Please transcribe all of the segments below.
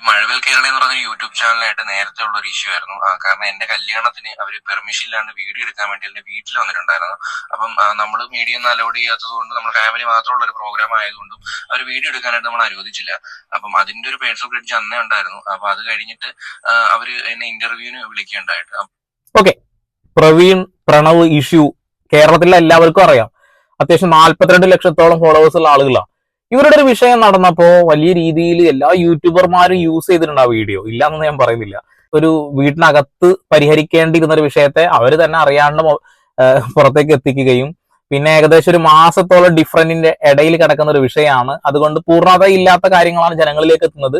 ഈ മഴവിൽ കേരള എന്ന് പറഞ്ഞ യൂട്യൂബ് ചാനലായിട്ട് നേരത്തെ ഉള്ള ഒരു ഇഷ്യൂ ആയിരുന്നു. കാരണം എന്റെ കല്യാണത്തിന് അവർ പെർമിഷൻ ഇല്ലാണ്ട് വീഡിയോ എടുക്കാൻ വേണ്ടി എന്റെ വീട്ടിൽ വന്നിട്ടുണ്ടായിരുന്നു. അപ്പം നമ്മൾ മീഡിയ ഒന്നും അലോഡ് ചെയ്യാത്തത് കൊണ്ട് നമ്മൾ ഫാമിലി മാത്രമുള്ള ഒരു പ്രോഗ്രാം ആയതുകൊണ്ടും അവർ വീഡിയോ എടുക്കാനായിട്ട് നമ്മൾ അനുവദിച്ചില്ല. അപ്പം അതിന്റെ ഒരു പേഴ്സൺ ബ്രിഡ്ജ് അന്നേ ഉണ്ടായിരുന്നു. അപ്പൊ അത് കഴിഞ്ഞിട്ട് അവർ എന്നെ ഇന്റർവ്യൂവിന് വിളിക്കേണ്ടായിട്ട് ഓക്കെ പ്രവീൺ പ്രണവ് ഇഷ്യൂ കേരളത്തിലെ എല്ലാവർക്കും അറിയാം. അത്യാവശ്യം നാല്പത്തിരണ്ട് ലക്ഷത്തോളം ഫോളോവേഴ്സ് ഉള്ള ആളുകളാണ് ഇവരുടെ ഒരു വിഷയം നടന്നപ്പോ വലിയ രീതിയിൽ എല്ലാ യൂട്യൂബർമാരും യൂസ് ചെയ്തിട്ടുണ്ട് ആ വീഡിയോ ഇല്ലാന്ന് ഞാൻ പറയുന്നില്ല. ഒരു വീട്ടിനകത്ത് പരിഹരിക്കേണ്ടിയിരുന്ന ഒരു വിഷയത്തെ അവർ തന്നെ അറിയാണ്ട് പുറത്തേക്ക് എത്തിക്കുകയും പിന്നെ ഏകദേശം ഒരു മാസത്തോളം ഡിഫറന്റിന്റെ ഇടയിൽ കിടക്കുന്ന ഒരു വിഷയമാണ്. അതുകൊണ്ട് പൂർണത ഇല്ലാത്ത കാര്യങ്ങളാണ് ജനങ്ങളിലേക്ക് എത്തുന്നത്.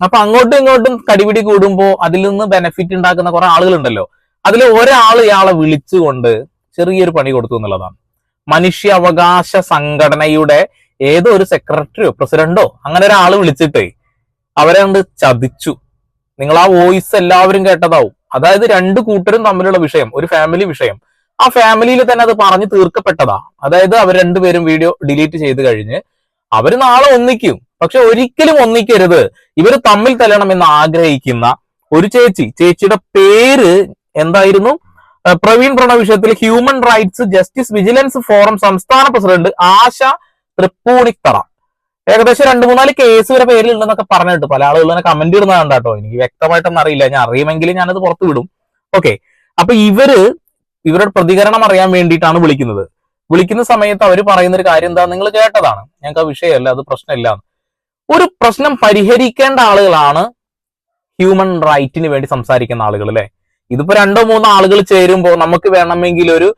അപ്പൊ അങ്ങോട്ടും ഇങ്ങോട്ടും കടിപിടി കൂടുമ്പോൾ അതിൽ നിന്ന് ബെനിഫിറ്റ് ഉണ്ടാക്കുന്ന കുറെ ആളുകളുണ്ടല്ലോ. അതിൽ ഒരാൾ ഇയാളെ വിളിച്ചുകൊണ്ട് ചെറിയൊരു പണി കൊടുത്തു എന്നുള്ളതാണ്. മനുഷ്യാവകാശ സംഘടനയുടെ ഏതോ ഒരു സെക്രട്ടറിയോ പ്രസിഡന്റോ അങ്ങനെ ഒരാൾ വിളിച്ചിട്ടേ അവരെ കൊണ്ട് ചതിച്ചു. നിങ്ങൾ ആ വോയിസ് എല്ലാവരും കേട്ടതാവും. അതായത് രണ്ട് കൂട്ടരും തമ്മിലുള്ള വിഷയം ഒരു ഫാമിലി വിഷയം. ആ ഫാമിലിയിൽ തന്നെ അത് പറഞ്ഞു തീർക്കപ്പെട്ടതാ. അതായത് അവർ രണ്ടുപേരും വീഡിയോ ഡിലീറ്റ് ചെയ്ത് കഴിഞ്ഞ് അവർ നാളെ ഒന്നിക്കും. പക്ഷെ ഒരിക്കലും ഒന്നിക്കരുത്. ഇവർ തമ്മിൽ തല്ലണം എന്ന് ആഗ്രഹിക്കുന്ന ഒരു ചേച്ചി. ചേച്ചിയുടെ പേര് എന്തായിരുന്നു? പ്രവീൺ പ്രണവ് വിഷയത്തിൽ human rights justice vigilance forum സംസ്ഥാന പ്രസിഡന്റ് ആശ തൃപ്പൂണിത്തറ. ഏകദേശം രണ്ട് മൂന്നാൽ കേസ് വരെ പേരിൽ പേരിലുണ്ടെന്നൊക്കെ പറഞ്ഞിട്ട് പല ആളുകൾ തന്നെ കമന്റ് ഇടുന്നതാണ് കേട്ടോ. എനിക്ക് വ്യക്തമായിട്ടൊന്നും അറിയില്ല. ഞാൻ അറിയുമെങ്കിൽ ഞാനത് പുറത്തു വിടും. ഓക്കെ അപ്പൊ ഇവർ ഇവരുടെ പ്രതികരണം അറിയാൻ വേണ്ടിയിട്ടാണ് വിളിക്കുന്നത്. വിളിക്കുന്ന സമയത്ത് അവർ പറയുന്ന ഒരു കാര്യം എന്താ? നിങ്ങൾ കേട്ടതാണ്. ഞങ്ങൾക്ക് ആ വിഷയമല്ല അത് പ്രശ്നമില്ല ഒരു പ്രശ്നം പരിഹരിക്കേണ്ട ആളുകളാണ് ഹ്യൂമൻ റൈറ്റിന് വേണ്ടി സംസാരിക്കുന്ന ആളുകൾ അല്ലെ? ഇതിപ്പോ രണ്ടോ മൂന്നോ ആളുകൾ ചേരുമ്പോൾ നമുക്ക് വേണമെങ്കിൽ ഒരു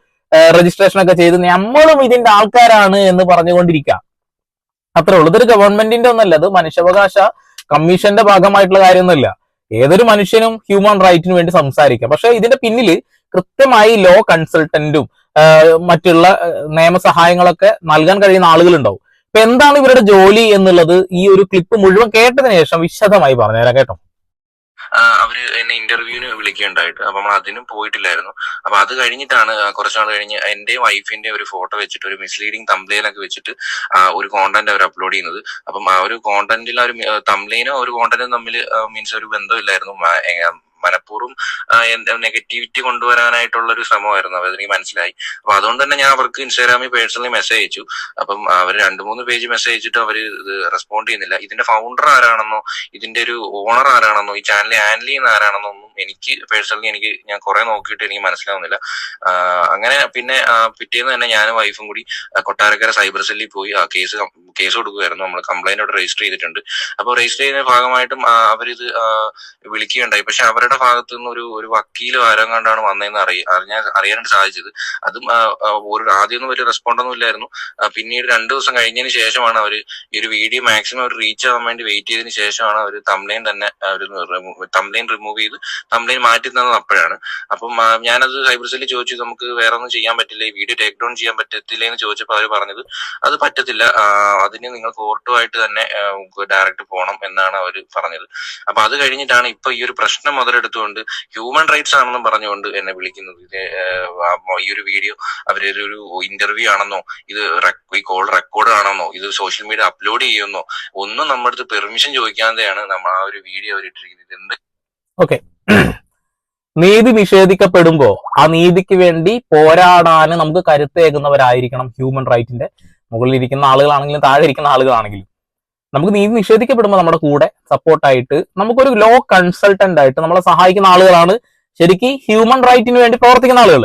രജിസ്ട്രേഷൻ ഒക്കെ ചെയ്ത് നമ്മളും ഇതിന്റെ ആൾക്കാരാണ് എന്ന് പറഞ്ഞുകൊണ്ടിരിക്കാം. അത്രേ ഉള്ളൂ. ഇതൊരു ഗവൺമെന്റിന്റെ ഒന്നല്ല അത് മനുഷ്യാവകാശ കമ്മീഷന്റെ ഭാഗമായിട്ടുള്ള കാര്യമൊന്നുമല്ല. ഏതൊരു മനുഷ്യനും ഹ്യൂമൻ റൈറ്റിന് വേണ്ടി സംസാരിക്കാം. പക്ഷെ ഇതിന്റെ പിന്നിൽ കൃത്യമായി ലോ കൺസൾട്ടന്റും മറ്റുള്ള നിയമസഹായങ്ങളൊക്കെ നൽകാൻ കഴിയുന്ന ആളുകളുണ്ടാവും. അപ്പൊ എന്താണ് ഇവരുടെ ജോലി എന്നുള്ളത് ഈ ഒരു ക്ലിപ്പ് മുഴുവൻ കേട്ടതിന് ശേഷം വിശദമായി പറഞ്ഞുതരാം കേട്ടോ. അവർ എന്നെ ഇന്റർവ്യൂവിന് വിളിക്കുകയുണ്ടായിട്ട്. അപ്പൊ നമ്മൾ അതിനും പോയിട്ടില്ലായിരുന്നു. അപ്പൊ അത് കഴിഞ്ഞിട്ടാണ് കുറച്ചുനാൾ കുറച്ച് നാൾ കഴിഞ്ഞ് എന്റെ വൈഫിന്റെ ഒരു ഫോട്ടോ വെച്ചിട്ട് ഒരു മിസ്ലീഡിങ് തംബ്ലൈനൊക്കെ വെച്ചിട്ട് ഒരു കോണ്ടന്റ് അവർ അപ്ലോഡ് ചെയ്യുന്നത്. അപ്പം ആ ഒരു കോണ്ടന്റിൽ ആ ഒരു തംബ്ലൈനും ഒരു കോണ്ടന്റും തമ്മിൽ മീൻസ് ഒരു ബന്ധമില്ലായിരുന്നു. മനഃപൂർവം നെഗറ്റിവിറ്റി കൊണ്ടുവരാനായിട്ടുള്ള ഒരു ശ്രമമായിരുന്നു. അവർ മനസ്സിലായി. അപ്പൊ അതുകൊണ്ട് തന്നെ ഞാൻ അവർക്ക് ഇൻസ്റ്റാഗ്രാമിൽ പേഴ്സണലി മെസ്സേജ് അയച്ചു. അപ്പം അവർ രണ്ട് മൂന്ന് പേജ് മെസ്സേജ് അയച്ചിട്ട് അവർ ഇത് റെസ്പോണ്ട് ചെയ്യുന്നില്ല. ഇതിന്റെ ഫൗണ്ടർ ആരാണെന്നോ ഇതിന്റെ ഒരു ഓണർ ആരാണെന്നോ ഈ ചാനൽ ഹാൻഡിൽ ചെയ്യുന്ന ആരാണെന്നോ ഒന്നും എനിക്ക് പേഴ്സണലി എനിക്ക് ഞാൻ കുറെ നോക്കിയിട്ട് എനിക്ക് മനസ്സിലാവുന്നില്ല. അങ്ങനെ പിന്നെ പിറ്റേന്ന് തന്നെ ഞാനും വൈഫും കൂടി കൊട്ടാരക്കര സൈബർ സെല്ലിൽ പോയി ആ കേസ് കേസ് കൊടുക്കുകയായിരുന്നു നമ്മൾ കംപ്ലൈന്റ് അവിടെ രജിസ്റ്റർ ചെയ്തിട്ടുണ്ട്. അപ്പോൾ രജിസ്റ്റർ ചെയ്യുന്ന ഭാഗമായിട്ടും അവരിത് വിളിക്കുകയുണ്ടായി. പക്ഷെ അവരുടെ ഭാഗത്തു നിന്ന് ഒരു ഒരു വക്കീലും ആരോ കണ്ടാണ് വന്നതെന്ന് അറിയ അറിഞ്ഞാൽ അറിയാനായിട്ട് സാധിച്ചത്. അതും ഒരു ആദ്യമൊന്നും വലിയ റെസ്പോണ്ട് ഒന്നും ഇല്ലായിരുന്നു. പിന്നീട് രണ്ടു ദിവസം കഴിഞ്ഞതിന് ശേഷമാണ് അവർ ഈ ഒരു വീഡിയോ മാക്സിമം അവർ റീച്ച് ആവാൻ വേണ്ടി വെയിറ്റ് ചെയ്തതിന് ശേഷമാണ് അവർ തംലൈൻ തന്നെ അവർ തംലൈൻ റിമൂവ് ചെയ്ത് തംലൈൻ മാറ്റി തന്നത് അപ്പോഴാണ്. അപ്പം ഞാനത് സൈബർ സെല്ലിൽ ചോദിച്ചു നമുക്ക് വേറെ ഒന്നും ചെയ്യാൻ പറ്റില്ല. ഈ വീഡിയോ ടേക്ക് ഡൗൺ ചെയ്യാൻ പറ്റത്തില്ല എന്ന് ചോദിച്ചപ്പോൾ അവർ പറഞ്ഞത് അത് പറ്റത്തില്ല. അതിന് നിങ്ങൾ കോർട്ടുമായിട്ട് തന്നെ ഡയറക്റ്റ് പോകണം എന്നാണ് അവർ പറഞ്ഞത്. അപ്പൊ അത് കഴിഞ്ഞിട്ടാണ് ഇപ്പൊ ഈ ഒരു പ്രശ്നം മുതലെടുത്തുകൊണ്ട് ഹ്യൂമൻ റൈറ്റ്സ് ആണെന്നും പറഞ്ഞുകൊണ്ട് എന്നെ വിളിക്കുന്നത്. ഇത് ഈ ഒരു വീഡിയോ അവരൊരു ഒരു ഇന്റർവ്യൂ ആണെന്നോ ഇത് ഈ കോൾ റെക്കോർഡ് ആണെന്നോ ഇത് സോഷ്യൽ മീഡിയ അപ്ലോഡ് ചെയ്യുന്നോ ഒന്നും നമ്മുടെ അടുത്ത് പെർമിഷൻ ചോദിക്കാതെയാണ് നമ്മൾ ആ ഒരു വീഡിയോ ഇത് എന്ത് നീതി നിഷേധിക്കപ്പെടുമ്പോ ആ നീതിക്ക് വേണ്ടി പോരാടാൻ നമുക്ക് കരുത്തേകുന്നവരായിരിക്കണം ഹ്യൂമൻ റൈറ്റിന്റെ മുകളിൽ ഇരിക്കുന്ന ആളുകളാണെങ്കിലും താഴെ ഇരിക്കുന്ന ആളുകളാണെങ്കിലും. നമുക്ക് നീതി നിഷേധിക്കപ്പെടുമ്പോൾ നമ്മുടെ കൂടെ സപ്പോർട്ടായിട്ട് നമുക്കൊരു ലോ കൺസൾട്ടന്റ് ആയിട്ട് നമ്മളെ സഹായിക്കുന്ന ആളുകളാണ് ശരിക്കും ഹ്യൂമൻ റൈറ്റിന് വേണ്ടി പ്രവർത്തിക്കുന്ന ആളുകൾ.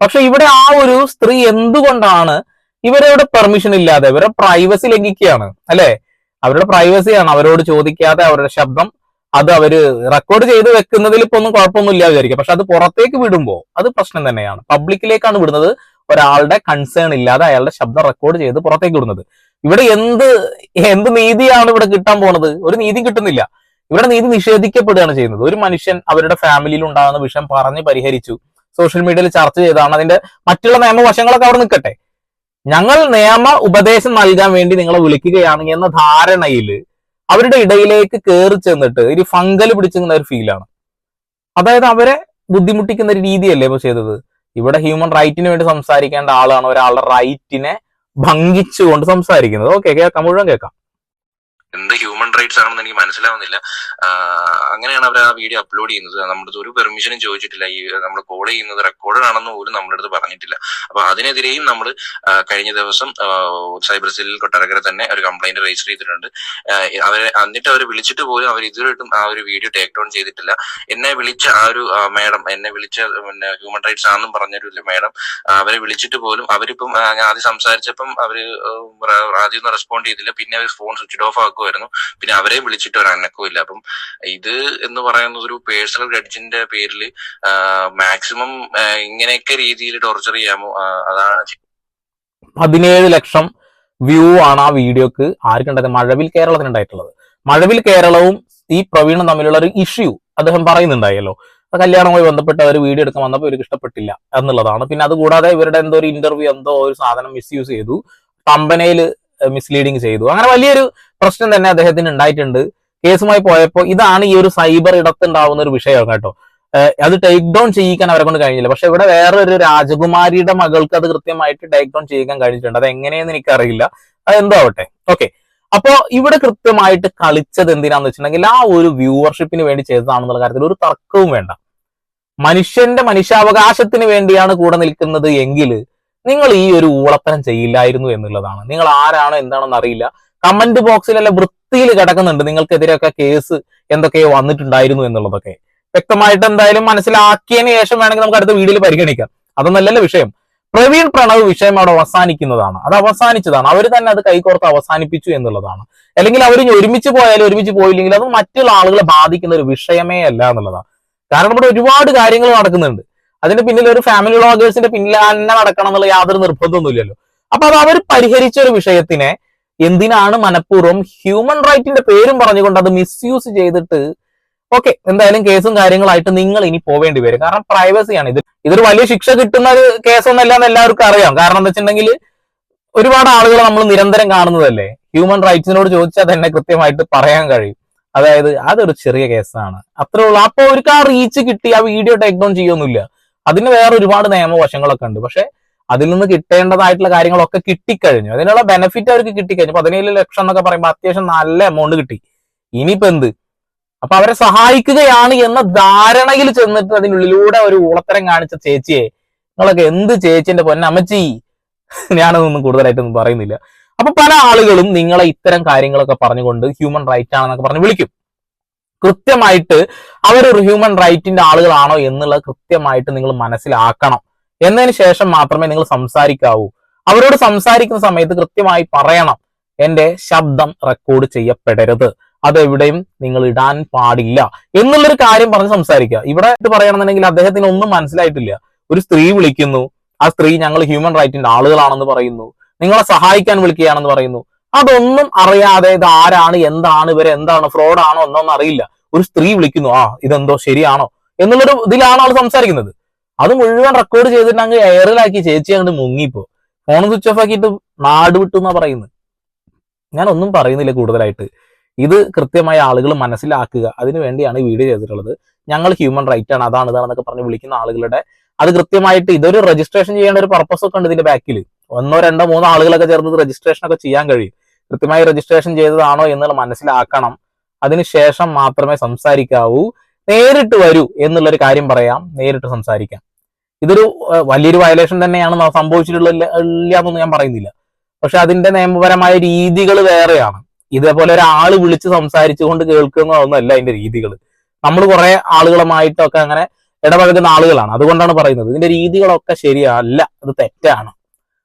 പക്ഷെ ഇവിടെ ആ ഒരു സ്ത്രീ എന്തുകൊണ്ടാണ് ഇവരുടെ പെർമിഷൻ ഇല്ലാതെ ഇവരുടെ പ്രൈവസി ലംഘിക്കുകയാണ് അല്ലെ? അവരുടെ പ്രൈവസിയാണ് അവരോട് ചോദിക്കാതെ അവരുടെ ശബ്ദം അത് അവർ റെക്കോർഡ് ചെയ്ത് വെക്കുന്നതിൽ ഇപ്പൊ ഒന്നും കുഴപ്പമൊന്നുമില്ല വിചാരിക്കുക. പക്ഷെ അത് പുറത്തേക്ക് വിടുമ്പോ അത് പ്രശ്നം തന്നെയാണ്. പബ്ലിക്കിലേക്കാണ് വിടുന്നത്. ഒരാളുടെ കൺസേൺ ഇല്ലാതെ അയാളുടെ ശബ്ദം റെക്കോർഡ് ചെയ്ത് പുറത്തേക്ക് വിടുന്നത്. ഇവിടെ എന്ത് എന്ത് നീതിയാണ് ഇവിടെ കിട്ടാൻ പോണത്? ഒരു നീതി കിട്ടുന്നില്ല. ഇവിടെ നീതി നിഷേധിക്കപ്പെടുകയാണ് ചെയ്യുന്നത്. ഒരു മനുഷ്യൻ അവരുടെ ഫാമിലിയിൽ ഉണ്ടാകുന്ന വിഷയം പറഞ്ഞ് പരിഹരിച്ചു. സോഷ്യൽ മീഡിയയിൽ ചർച്ച ചെയ്താണ് അതിന്റെ മറ്റുള്ള നിയമവശങ്ങളൊക്കെ അവിടെ നിൽക്കട്ടെ. ഞങ്ങൾ നിയമ ഉപദേശം നൽകാൻ വേണ്ടി നിങ്ങളെ വിളിക്കുകയാണ് എന്ന ധാരണയിൽ അവരുടെ ഇടയിലേക്ക് കയറി ചെന്നിട്ട് ഒരു ഫംഗൽ പിടിച്ചിരുന്ന ഒരു ഫീലാണ് അതായത് അവരെ ബുദ്ധിമുട്ടിക്കുന്ന ഒരു രീതിയല്ലേ ഇപ്പൊ ചെയ്തത്? ഇവിടെ ഹ്യൂമൻ റൈറ്റിന് വേണ്ടി സംസാരിക്കേണ്ട ആളാണ് ഒരാളുടെ റൈറ്റിനെ ഭംഗിച്ചുകൊണ്ട് സംസാരിക്കുന്നത്. ഓക്കെ കേൾക്കാം മുഴുവൻ കേൾക്കാം. എന്ത് ഹ്യൂമൻ റൈറ്റ്സ് ആണെന്ന് എനിക്ക് മനസ്സിലാവുന്നില്ല. അങ്ങനെയാണ് അവർ ആ വീഡിയോ അപ്ലോഡ് ചെയ്യുന്നത്. നമ്മുടെ ഒരു പെർമിഷനും ചോദിച്ചിട്ടില്ല. ഈ നമ്മൾ കോൾ ചെയ്യുന്നത് റെക്കോർഡ് ആണെന്ന് പോലും നമ്മുടെ അടുത്ത് പറഞ്ഞിട്ടില്ല. അപ്പൊ അതിനെതിരെയും നമ്മൾ കഴിഞ്ഞ ദിവസം സൈബർ സെല്ലിൽ കൊട്ടാരക്കര തന്നെ ഒരു കംപ്ലൈന്റ് രജിസ്റ്റർ ചെയ്തിട്ടുണ്ട്. അവരെ എന്നിട്ട് അവർ വിളിച്ചിട്ട് പോലും അവർ ഇതുവരെയായിട്ടും ആ ഒരു വീഡിയോ ടേക്ക് ഡൗൺ ചെയ്തിട്ടില്ല. എന്നെ വിളിച്ച ആ ഒരു മാഡം എന്നെ വിളിച്ച പിന്നെ ഹ്യൂമൻ റൈറ്റ്സ് ആണെന്നും പറഞ്ഞൊരു മാഡം അവരെ വിളിച്ചിട്ട് പോലും അവരിപ്പം ഞാൻ ആദ്യം സംസാരിച്ചപ്പം അവർ ആദ്യം ഒന്നും റെസ്പോണ്ട് ചെയ്തില്ല. പിന്നെ അവർ ഫോൺ സ്വിച്ച് ഓഫ് ആക്കുമായിരുന്നു പിന്നെ അവരെ വിളിച്ചിട്ട് ഒരു അനക്കവും ഇല്ല. അപ്പം ഇത് എന്ന് പറയുന്നത് ഒരു പേഴ്സണൽ ഗ്രഡ്ജിന്റെ പേരിൽ മാക്സിമം ഇങ്ങനെയൊക്കെ രീതിയിൽ ടോർച്ചർ ചെയ്യാമോ? അതാണ് പതിനേഴ് ലക്ഷം വ്യൂ ആണ് ആ വീഡിയോക്ക് ആർക്കുണ്ടായത് മഴവിൽ കേരളത്തിന് ഉണ്ടായിട്ടുള്ളത്. മഴവിൽ കേരളവും ഈ പ്രവീണും തമ്മിലുള്ള ഒരു ഇഷ്യൂ അദ്ദേഹം പറയുന്നുണ്ടായല്ലോ. കല്യാണവുമായി ബന്ധപ്പെട്ട് അവർ വീഡിയോ എടുക്കാൻ വന്നപ്പോൾ ഇവർക്ക് ഇഷ്ടപ്പെട്ടില്ല എന്നുള്ളതാണ്. പിന്നെ അതുകൂടാതെ ഇവരുടെ എന്തോ ഒരു ഇന്റർവ്യൂ എന്തോ ഒരു സാധനം മിസ്യൂസ് ചെയ്തു. കമ്പനയിൽ മിസ്ലീഡിങ് ചെയ്തു. അങ്ങനെ വലിയൊരു പ്രശ്നം തന്നെ അദ്ദേഹത്തിന് ഉണ്ടായിട്ടുണ്ട്. കേസുമായി പോയപ്പോൾ ഇതാണ് ഈ ഒരു സൈബർ ഇടത്തുണ്ടാവുന്ന ഒരു വിഷയം കേട്ടോ. അത് ടേക്ക് ഡൗൺ ചെയ്യിക്കാൻ അവരെ കൊണ്ട് കഴിഞ്ഞില്ല. പക്ഷെ ഇവിടെ വേറൊരു രാജകുമാരിയുടെ മകൾക്ക് അത് കൃത്യമായിട്ട് ടേക്ക് ഡൗൺ ചെയ്യിക്കാൻ കഴിഞ്ഞിട്ടുണ്ട്. അത് എങ്ങനെയെന്ന് എനിക്കറിയില്ല. അത് എന്തോ ആവട്ടെ. ഓക്കെ അപ്പോ ഇവിടെ കൃത്യമായിട്ട് കളിച്ചത് എന്തിനാന്ന് വെച്ചിട്ടുണ്ടെങ്കിൽ ആ ഒരു വ്യൂവർഷിപ്പിന് വേണ്ടി ചെയ്തതാണെന്നുള്ള കാര്യത്തിൽ ഒരു തർക്കവും വേണ്ട. മനുഷ്യന്റെ മനുഷ്യാവകാശത്തിന് വേണ്ടിയാണ് കൂടെ നിൽക്കുന്നത് എങ്കിൽ നിങ്ങൾ ഈ ഒരു ഊളത്തരം ചെയ്യില്ലായിരുന്നു എന്നുള്ളതാണ്. നിങ്ങൾ ആരാണോ എന്താണെന്ന് അറിയില്ല. കമന്റ് ബോക്സിലല്ല വൃത്തിയിൽ കിടക്കുന്നുണ്ട്. നിങ്ങൾക്കെതിരെയൊക്കെ കേസ് എന്തൊക്കെയോ വന്നിട്ടുണ്ടായിരുന്നു എന്നുള്ളതൊക്കെ. വ്യക്തമായിട്ട് എന്തായാലും മനസ്സിലാക്കിയതിന് ശേഷം വേണമെങ്കിൽ നമുക്ക് അടുത്ത വീഡിയോയിൽ പരിഗണിക്കാം. അതൊന്നല്ലല്ലോ വിഷയം. പ്രവീൺ പ്രണവ് വിഷയം അവിടെ അവസാനിക്കുന്നതാണ്. അത് അവസാനിച്ചതാണ്. അവർ തന്നെ അത് കൈകോർത്ത് അവസാനിപ്പിച്ചു എന്നുള്ളതാണ്. അല്ലെങ്കിൽ അവർ ഒരുമിച്ച് പോയാലും ഒരുമിച്ച് പോയില്ലെങ്കിൽ അത് മറ്റുള്ള ആളുകളെ ബാധിക്കുന്ന ഒരു വിഷയമേ അല്ല എന്നുള്ളതാണ്. കാരണം ഇവിടെ ഒരുപാട് കാര്യങ്ങൾ നടക്കുന്നുണ്ട്. അതിന്റെ പിന്നിൽ ഒരു ഫാമിലി വ്ളോഗേഴ്സിന്റെ പിന്നിൽ തന്നെ നടക്കണം എന്നുള്ള യാതൊരു നിർബന്ധമൊന്നുമില്ലല്ലോ. അപ്പൊ അത് അവർ പരിഹരിച്ച ഒരു വിഷയത്തിനെ എന്തിനാണ് മനഃപൂർവം ഹ്യൂമൻ റൈറ്റിന്റെ പേരും പറഞ്ഞുകൊണ്ട് അത് മിസ്യൂസ് ചെയ്തിട്ട് ഓക്കെ എന്തായാലും കേസും കാര്യങ്ങളായിട്ട് നിങ്ങൾ ഇനി പോവേണ്ടി വരും. കാരണം പ്രൈവസിയാണ് ഇത് ഇതൊരു വലിയ ശിക്ഷ കിട്ടുന്ന ഒരു കേസൊന്നല്ല എന്ന് എല്ലാവർക്കും അറിയാം. കാരണം എന്താ വെച്ചിട്ടുണ്ടെങ്കിൽ ഒരുപാട് ആളുകൾ നമ്മൾ നിരന്തരം കാണുന്നതല്ലേ? ഹ്യൂമൻ റൈറ്റ്സിനോട് ചോദിച്ചാൽ തന്നെ കൃത്യമായിട്ട് പറയാൻ കഴിയും. അതായത് അതൊരു ചെറിയ കേസാണ്. അത്രേ ഉള്ളൂ. അപ്പൊ അവർക്ക് റീച്ച് കിട്ടി ആ വീഡിയോ ടേക്ക് ഡൗൺ ചെയ്യൊന്നുമില്ല. അതിന് വേറെ ഒരുപാട് നിയമവശങ്ങളൊക്കെ ഉണ്ട്. പക്ഷെ അതിൽ നിന്ന് കിട്ടേണ്ടതായിട്ടുള്ള കാര്യങ്ങളൊക്കെ കിട്ടിക്കഴിഞ്ഞു. അതിനുള്ള ബെനിഫിറ്റ് അവർക്ക് കിട്ടിക്കഴിഞ്ഞു. പതിനേഴ് ലക്ഷം എന്നൊക്കെ പറയുമ്പോൾ അത്യാവശ്യം നല്ല എമൗണ്ട് കിട്ടി. ഇനിയിപ്പോ എന്ത്? അപ്പൊ അവരെ സഹായിക്കുകയാണ് എന്ന ധാരണയിൽ ചെന്നിട്ട് അതിനുള്ളിലൂടെ ഒരു ഊളത്തരം കാണിച്ച ചേച്ചിയെ നിങ്ങളൊക്കെ എന്ത് ചേച്ചിന്റെ പൊന്നമ്മച്ചി ഞാനതൊന്നും കൂടുതലായിട്ടൊന്നും പറയുന്നില്ല. അപ്പൊ പല ആളുകളും നിങ്ങളെ ഇത്തരം കാര്യങ്ങളൊക്കെ പറഞ്ഞുകൊണ്ട് ഹ്യൂമൻ റൈറ്റ് ആണെന്നൊക്കെ പറഞ്ഞ് വിളിക്കും. കൃത്യമായിട്ട് അവരൊരു ഹ്യൂമൻ റൈറ്റിന്റെ ആളുകളാണോ എന്നുള്ളത് കൃത്യമായിട്ട് നിങ്ങൾ മനസ്സിലാക്കണം. എന്നതിന് ശേഷം മാത്രമേ നിങ്ങൾ സംസാരിക്കാവൂ. അവരോട് സംസാരിക്കുന്ന സമയത്ത് കൃത്യമായി പറയണം. എന്റെ ശബ്ദം റെക്കോർഡ് ചെയ്യപ്പെടരുത്. അതെവിടെയും നിങ്ങൾ ഇടാൻ പാടില്ല എന്നുള്ളൊരു കാര്യം പറഞ്ഞ് സംസാരിക്കുക. ഇവിടെ പറയണമെന്നുണ്ടെങ്കിൽ അദ്ദേഹത്തിന് ഒന്നും മനസ്സിലായിട്ടില്ല. ഒരു സ്ത്രീ വിളിക്കുന്നു. ആ സ്ത്രീ ഞങ്ങൾ ഹ്യൂമൻ റൈറ്റിന്റെ ആളുകളാണെന്ന് പറയുന്നു. നിങ്ങളെ സഹായിക്കാൻ വിളിക്കുകയാണെന്ന് പറയുന്നു. അതൊന്നും അറിയാതെ ഇത് ആരാണ് എന്താണ് ഇവരെ എന്താണ് ഫ്രോഡ് ആണോ എന്നൊന്നും അറിയില്ല. ഒരു സ്ത്രീ വിളിക്കുന്നു ആ ഇതെന്തോ ശരിയാണോ? എന്നുള്ളൊരു ഇതിലാണ് ആൾ സംസാരിക്കുന്നത്. അത് മുഴുവൻ റെക്കോർഡ് ചെയ്തിട്ട് അങ്ങ് എയറിലാക്കി ചേച്ചി അങ്ങോട്ട് മുങ്ങിപ്പോ. ഫോൺ സ്വിച്ച് ഓഫ് ആക്കിയിട്ട് നാട് വിട്ടു എന്നാ പറയുന്നത്. ഞാൻ ഒന്നും പറയുന്നില്ല കൂടുതലായിട്ട്. ഇത് കൃത്യമായി ആളുകൾ മനസ്സിലാക്കുക. അതിനു വേണ്ടിയാണ് ഈ വീഡിയോ ചെയ്തിട്ടുള്ളത്. ഞങ്ങൾ ഹ്യൂമൻ റൈറ്റ് ആണ് അതാണ് ഇതാണെന്നൊക്കെ പറഞ്ഞ് വിളിക്കുന്ന ആളുകളുടെ അത് കൃത്യമായിട്ട് ഇതൊരു രജിസ്ട്രേഷൻ ചെയ്യേണ്ട ഒരു പർപ്പസ് ഒക്കെ ഉണ്ട് ഇതിന്റെ ബാക്കിൽ ഒന്നോ രണ്ടോ മൂന്നോ ആളുകളൊക്കെ ചേർന്ന് രജിസ്ട്രേഷൻ ഒക്കെ ചെയ്യാൻ കഴിയും. കൃത്യമായി രജിസ്ട്രേഷൻ ചെയ്തതാണോ എന്നുള്ളത് മനസ്സിലാക്കണം. അതിനുശേഷം മാത്രമേ സംസാരിക്കാവൂ. നേരിട്ട് വരൂ എന്നുള്ളൊരു കാര്യം പറയാം. നേരിട്ട് സംസാരിക്കാം. ഇതൊരു വലിയൊരു വയലേഷൻ തന്നെയാണ് സംഭവിച്ചിട്ടുള്ള എന്നൊന്നും ഞാൻ പറയുന്നില്ല. പക്ഷെ അതിന്റെ നിയമപരമായ രീതികൾ വേറെയാണ്. ഇതേപോലെ ഒരാൾ വിളിച്ച് സംസാരിച്ചുകൊണ്ട് കേൾക്കുന്നതൊന്നുമല്ല അതിന്റെ രീതികൾ നമ്മൾ കുറെ ആളുകളുമായിട്ടൊക്കെ അങ്ങനെ ഇടപഴകുന്ന ആളുകളാണ്. അതുകൊണ്ടാണ് പറയുന്നത്. ഇതിന്റെ രീതികളൊക്കെ ശരിയല്ല. അത് തെറ്റാണ്.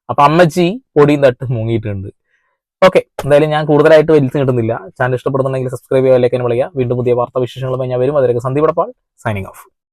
അപ്പൊ അമ്മച്ചി പൊടിയും തട്ട് മുങ്ങിയിട്ടുണ്ട്. ഓക്കെ എന്തായാലും ഞാൻ കൂടുതലായിട്ട് വലിച്ചു കിട്ടുന്നില്ല ചാനൽ ഇഷ്ടപ്പെടുന്നുണ്ടെങ്കിൽ സബ്സ്ക്രൈബ് ചെയ്യുക വിളിക്കാം വീണ്ടും പുതിയ വാർത്താ വിശേഷങ്ങളുമായി ഞാൻ വരും. അതിലേക്ക് സന്ദീപ് സൈനിങ് ഓഫ്